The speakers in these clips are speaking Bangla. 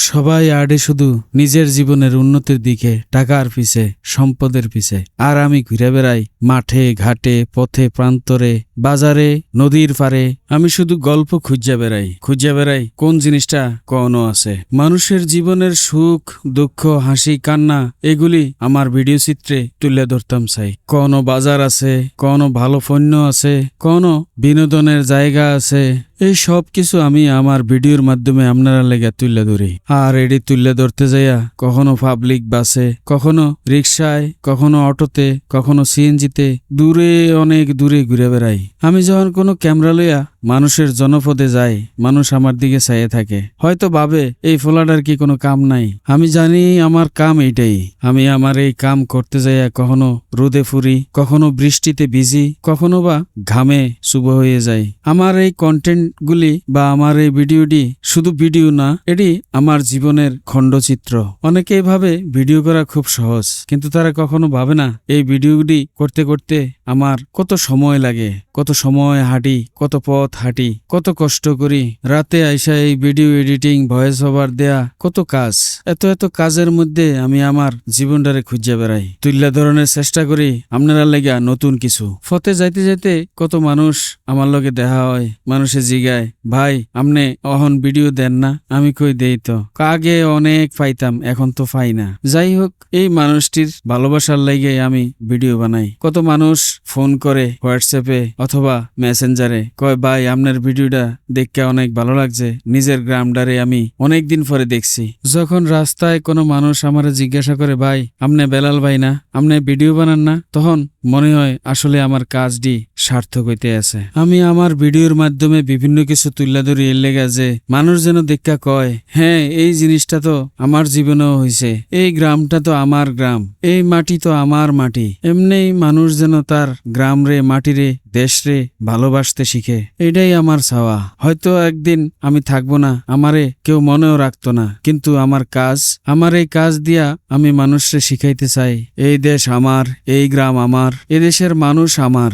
সবাই আড়ে শুধু নিজের জীবনের উন্নতির দিকে, টাকার পিছে, সম্পদের পিছে। আর আমি ঘুরে বেড়াই মাঠে, ঘাটে, পথে, প্রান্তরে বাজারে, নদীর পারে আমি শুধু গল্প খুঁজা বেড়াই। খুঁজা বেড়াই কোন জিনিসটা কনো আছে। মানুষের জীবনের সুখ, দুঃখ, হাসি, কান্না, এগুলি আমার ভিডিও চিত্রে তুলে ধরতাম চাই। কোনো বাজার আছে কোনো ভালো পণ্য আছে কোনো বিনোদনের জায়গা আছে। এই সব কিছু আমি আমার ভিডিওর মাধ্যমে আপনারা লেগে তুলে ধরি। আর এটি তুলে ধরতে যাইয়া কখনো পাবলিক বাসে কখনো রিক্সায় কখনো অটোতে, কখনো সিএনজিতে দূরে, অনেক দূরে ঘুরে বেড়াই। আমি যখন কোনো ক্যামেরা লইয়া মানুষের জনপদে যাই মানুষ আমার দিকে চাইয়ে থাকে। হয়তো ভাবে, এই ফোলাটার কি কোনো কাম নাই? আমি জানি আমার কাম এইটাই। আমি আমার এই কাম করতে যাইয়া কখনো রোদে ফুরি, কখনো বৃষ্টিতে ভিজি, কখনো বা ঘামে শুভ হয়ে যায় আমার এই কন্টেন্ট গুলি বা আমার এই ভিডিওটি শুধু ভিডিও না, এটি আমার জীবনের খণ্ডচিত্র। অনেকেই ভাবে ভিডিও করা খুব সহজ, কিন্তু তারা কখনো ভাবে না, এই ভিডিওটি করতে করতে আমার কত সময় লাগে, কত সময় হাঁটি, কত পথ হাঁটি। কত কষ্ট করি। রাতে আইসা এই ভিডিও এডিটিং ভয়েস ওভার দেয়া, কত কাজ। এত এত কাজের মধ্যে আমি আমার জীবনটারে খুঁজে বেড়াই। তুল্য ধরনের চেষ্টা করি আপনারা লেগা নতুন কিছু। ফতে যাইতে যাইতে কত মানুষ আমার লগে দেখা হয়, মানুষে জিগায়, ভাই আমনে অহন ভিডিও দেন না, আমি কই দেই তো? আগে অনেক পাইতাম, এখন তো পাই না। যাই হোক, এই মানুষটির ভালোবাসার লাগে আমি ভিডিও বানাই। কত মানুষ ফোন করে, হোয়াটসঅ্যাপে অথবা মেসেঞ্জারে কয়, ভাই আপনার ভিডিওটা দেখতে অনেক ভালো লাগছে। নিজের গ্রামডারে আমি অনেক দিন পরে দেখছি। যখন রাস্তায় কোনো মানুষ আমার জিজ্ঞাসা করে, ভাই, আপনি বেলাল ভাই না? আপনি ভিডিও বানান না? তখন মনে হয় আসলে আমার কাজটি সার্থক হইতে আছে। আমি আমার ভিডিওর মাধ্যমে বিভিন্ন কিছু তুলে ধরি এর লেগা যে, মানুষ যেন দেখা কয় হ্যাঁ এই জিনিসটা তো আমার জীবনেও হয়েছে এই গ্রামটা তো আমার গ্রাম। এই মাটি তো আমার মাটি। এমনি মানুষ যেন তার গ্রাম রে মাটি রে দেশ রে ভালোবাসতে শিখে। এটাই আমার চাওয়া। হয়তো একদিন আমি থাকব না, আমারে কেউ মনেও রাখতো না। কিন্তু আমার কাজ, আমার এই কাজ দিয়া আমি মানুষরে শিখাইতে চাই। এই দেশ আমার, এই গ্রাম আমার এই দেশের মানুষ আমার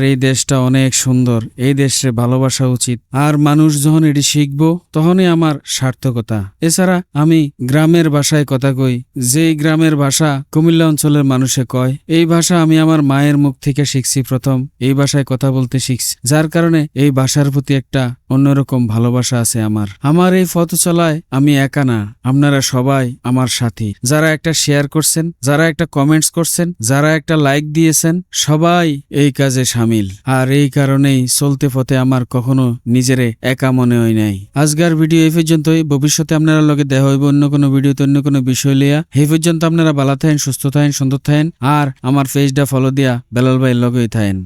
আমরার এই দেশটা অনেক সুন্দর, এই দেশে ভালোবাসা উচিত। আর মানুষ যখন এটি শিখব, তখনই আমার সার্থকতা। এছাড়া আমি গ্রামের ভাষায় কথা কই, যেই গ্রামের ভাষা কুমিল্লা অঞ্চলের মানুষে কয়, এই ভাষা আমি আমার মায়ের মুখ থেকে শিখছি প্রথম, এই ভাষায় কথা বলতে শিখছি। যার কারণে এই ভাষার প্রতি একটা অন্যরকম ভালোবাসা আছে আমার। আমার এই পথ চলায় আমি একা না, আপনারা সবাই আমার সাথী। যারা একটা শেয়ার করছেন, যারা একটা কমেন্টস করছেন, যারা একটা লাইক দিয়েছেন, সবাই এই কাজে সামিল। আর এই কারণেই চলতে পথে আমার কখনো নিজেরে একা মনে হয় নাই। আজকের ভিডিও এই পর্যন্তই। ভবিষ্যতে আপনারা লগে দেখা হইব অন্য কোনো ভিডিওতে, অন্য কোনো বিষয় লিয়া এই পর্যন্ত আপনারা ভালো থাকেন, সুস্থ থাকেন, সুন্দর থাকেন। আর আমার পেজটা ফলো দিয়া বেলাল ভাইয়ের লগেই থাকেন।